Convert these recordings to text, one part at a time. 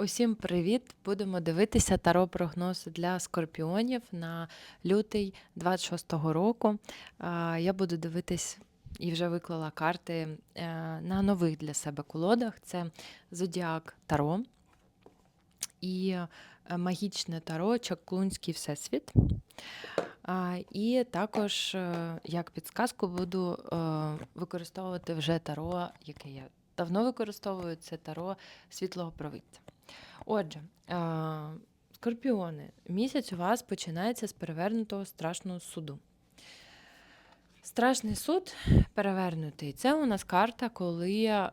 Усім привіт! Будемо дивитися таро прогноз для скорпіонів на лютий 26-го року. Я буду дивитись і вже виклала карти е, на нових для себе колодах. Це Зодіак Таро і е, магічне таро Чаклунський Всесвіт. І також, е, як підсказку, буду використовувати вже таро, яке я давно використовую, це таро світлого провидця. Отже, а, скорпіони, місяць у вас починається з перевернутого страшного суду. Страшний суд перевернутий. Це у нас карта, коли. е,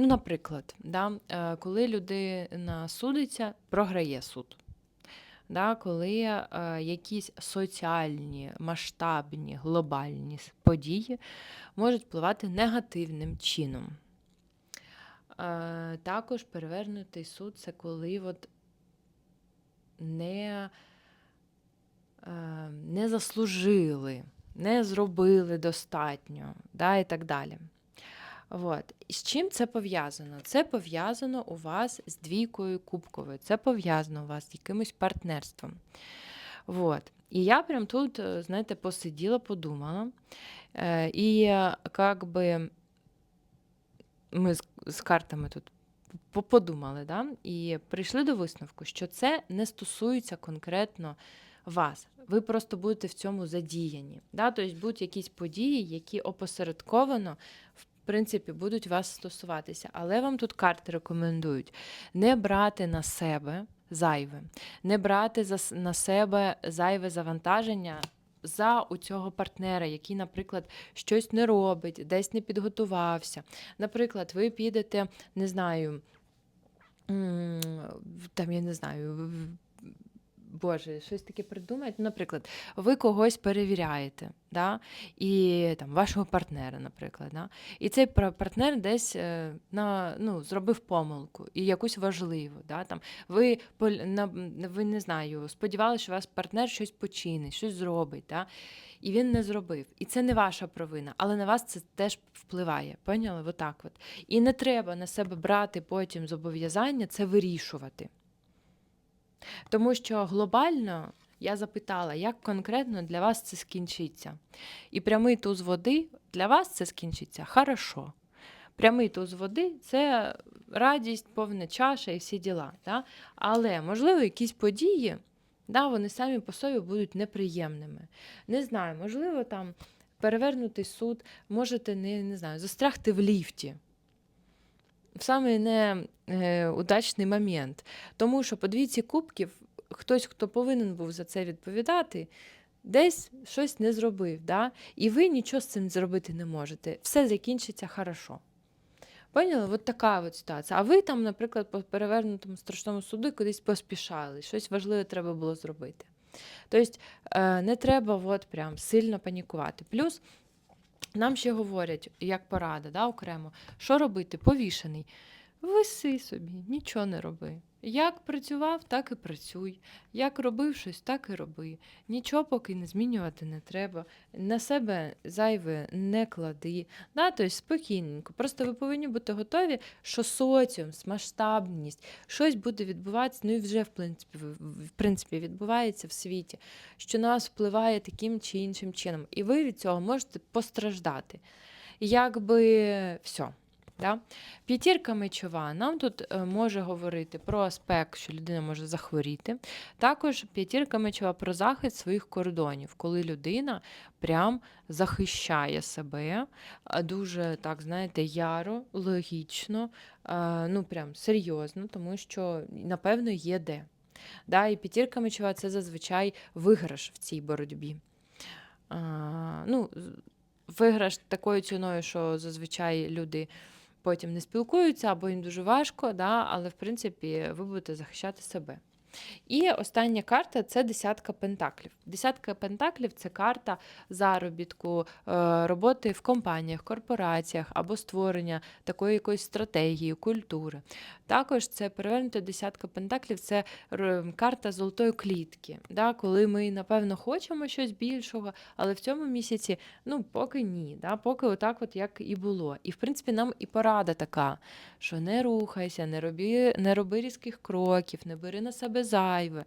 Ну, наприклад, да, е, коли людина судиться, програє суд. Да, коли е, якісь соціальні, масштабні, глобальні події можуть впливати негативним чином. Е, також перевернутий суд це коли от не, е, не заслужили, не зробили достатньо, да, і так далі. От. З чим це пов'язано? Це пов'язано у вас з двійкою кубковою, це пов'язано у вас з якимось партнерством. Вот. І я прям тут, е, знаєте, посиділа, подумала. Е, І как би ми з, картами тут подумали, да? і прийшли до висновку, що це не стосується конкретно вас. Ви просто будете в цьому задіяні. Да? Тобто будуть якісь події, які опосередковано принципі будуть вас стосуватися. Але вам тут карти рекомендують не брати на себе зайве, не брати на себе зайве завантаження. За у цього партнера, який, наприклад, щось не робить, десь не підготувався. Наприклад, ви підете, не знаю, там, я не знаю, Боже, щось таке придумають. Ну, Наприклад, ви когось перевіряєте, да? і там, вашого партнера, наприклад. Да? І цей партнер десь е, на, ну, зробив помилку і якусь важливу. Да? Там, ви, на, ви не знаю, сподівалися, що ваш партнер щось починить, щось зробить. Да? І він не зробив. І це не ваша провина, але на вас це теж впливає. Поняли? Отак от. І не треба на себе брати потім зобов'язання це вирішувати. Тому що глобально я запитала, як конкретно для вас це скінчиться. І прямий туз води для вас це скінчиться хорошо. Прямий туз води це радість, повна чаша і всі діла. Да? Але, можливо, якісь події, да, вони самі по собі будуть неприємними. Не знаю, можливо, там перевернутий суд, можете не, не знаю, застрягти в ліфті. В самий неудачний момент. Тому що по двійці кубків хтось, хто повинен був за це відповідати, десь щось не зробив. Да? І ви нічого з цим зробити не можете. Все закінчиться хорошо. Поняли? От така от ситуація. А ви там, наприклад, по перевернутому страшному суду кудись поспішали, щось важливе треба було зробити. Тобто е, не треба от прям сильно панікувати. Плюс нам ще говорять, як порада, да, окремо, що робити? Повішений. Виси собі, нічого не роби. Як працював, так і працюй. Як робив щось, так і роби. Нічого поки не змінювати не треба. На себе зайве не клади. Да, тобто спокійненько. Просто ви повинні бути готові, що соціум, масштабність, щось буде відбуватися, ну і вже в принципі, в- принципі відбувається в світі, що на вас впливає таким чи іншим чином. І ви від цього можете постраждати. Якби все. Да? П'ятірка мечова нам тут е, може говорити про аспект, що людина може захворіти. Також п'ятірка мечова про захист своїх кордонів, коли людина прям захищає себе дуже так, знаєте, яро, логічно, е, ну прям серйозно, тому що напевно є де. Да? І п'ятірка мечова це зазвичай виграш в цій боротьбі. А, ну, виграш такою ціною, що зазвичай люди потім не спілкуються або їм дуже важко, да, але в принципі ви будете захищати себе. І остання карта це десятка пентаклів. Десятка пентаклів це карта заробітку, е, роботи в компаніях, корпораціях або створення такої якоїсь стратегії, культури. Також це перевернута десятка пентаклів це карта золотої клітки, да, коли ми, напевно, хочемо щось більшого, але в цьому місяці ну, поки ні, да, поки отак, от як і було. І в принципі, нам і порада така, що не рухайся, не роби, не роби різких кроків, не бери на себе зайве.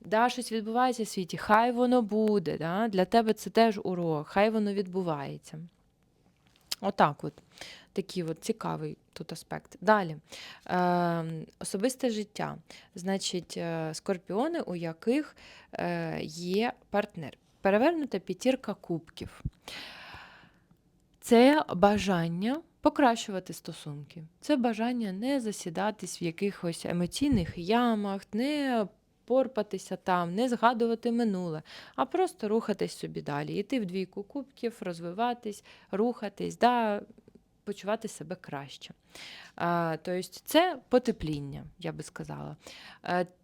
Да, щось відбувається в світі, хай воно буде. Да? Для тебе це теж урок, хай воно відбувається. Отак от. Такий от цікавий тут аспект. Далі. Е, особисте життя. Значить, е, скорпіони, у яких е, є партнер. Перевернута п'ятірка кубків. Це бажання покращувати стосунки. Це бажання не засідатись в якихось емоційних ямах, не порпатися там, не згадувати минуле, а просто рухатись собі далі. Йти в двійку кубків, розвиватись, рухатись, да, почувати себе краще. Тобто це потепління, я би сказала.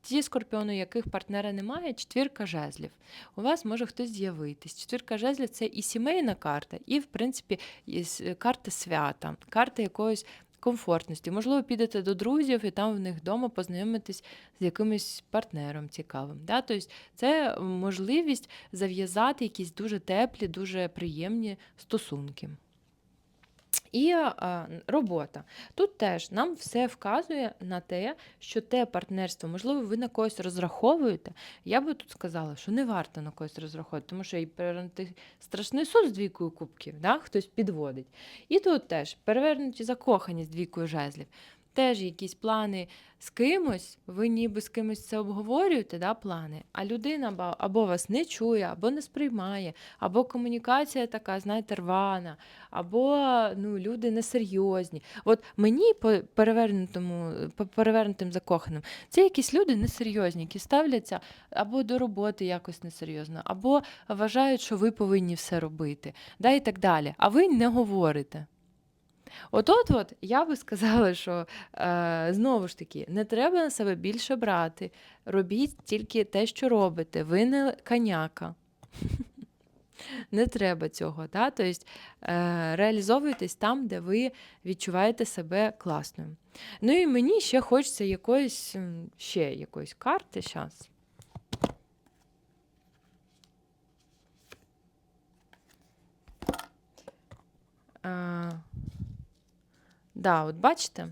Ті скорпіони, яких партнера немає, четвірка жезлів. У вас може хтось з'явитись. Четвірка жезлів це і сімейна карта, і, в принципі, і карта свята, карта якоїсь комфортності. Можливо, підете до друзів і там в них вдома познайомитись з якимось партнером цікавим. Да? Тобто це можливість зав'язати якісь дуже теплі, дуже приємні стосунки. І робота. Тут теж нам все вказує на те, що те партнерство, можливо, ви на когось розраховуєте. Я би тут сказала, що не варто на когось розраховувати, тому що і страшний суд з двійкою кубків, да? хтось підводить. І тут теж перевернуті закохані з двійкою жезлів. Теж якісь плани з кимось, ви ніби з кимось це обговорюєте, да, плани, а людина або вас не чує, або не сприймає, або комунікація така, знаєте, рвана, або ну, люди несерйозні. От мені по перевернутому, по перевернутим закоханим, це якісь люди несерйозні, які ставляться або до роботи якось несерйозно, або вважають, що ви повинні все робити, да, і так далі. А ви не говорите. От от от я би сказала, що е, знову ж таки не треба на себе більше брати. Робіть тільки те, що робите. Ви не коняка. Не треба цього. Да? Тобто е, реалізовуйтесь там, де ви відчуваєте себе класною. Ну і мені ще хочеться якоїсь ще якоїсь карти зараз. А, да, от бачите,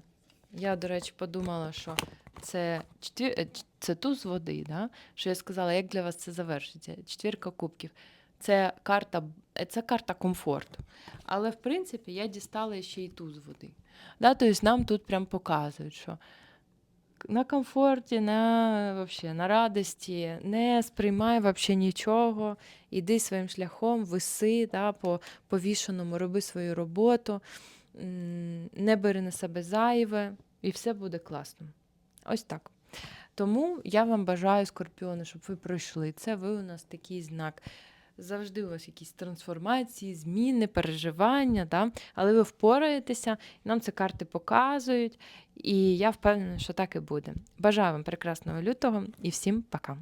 я, до речі, подумала, що це, четвір... е, це туз води, да? що я сказала, як для вас це завершиться. Четвірка кубків. Це карта, е, це карта комфорту. Але в принципі я дістала ще й туз води. Да? Тобто нам тут прям показують, що на комфорті, на, вообще, на радості, не сприймай вообще нічого, іди своїм шляхом, виси да, по повішеному, роби свою роботу, не бери на себе зайве, і все буде класно. Ось так. Тому я вам бажаю, скорпіони, щоб ви пройшли це. Ви у нас такий знак. Завжди у вас якісь трансформації, зміни, переживання, да? але ви впораєтеся, нам це карти показують, і я впевнена, що так і буде. Бажаю вам прекрасного лютого і всім пока!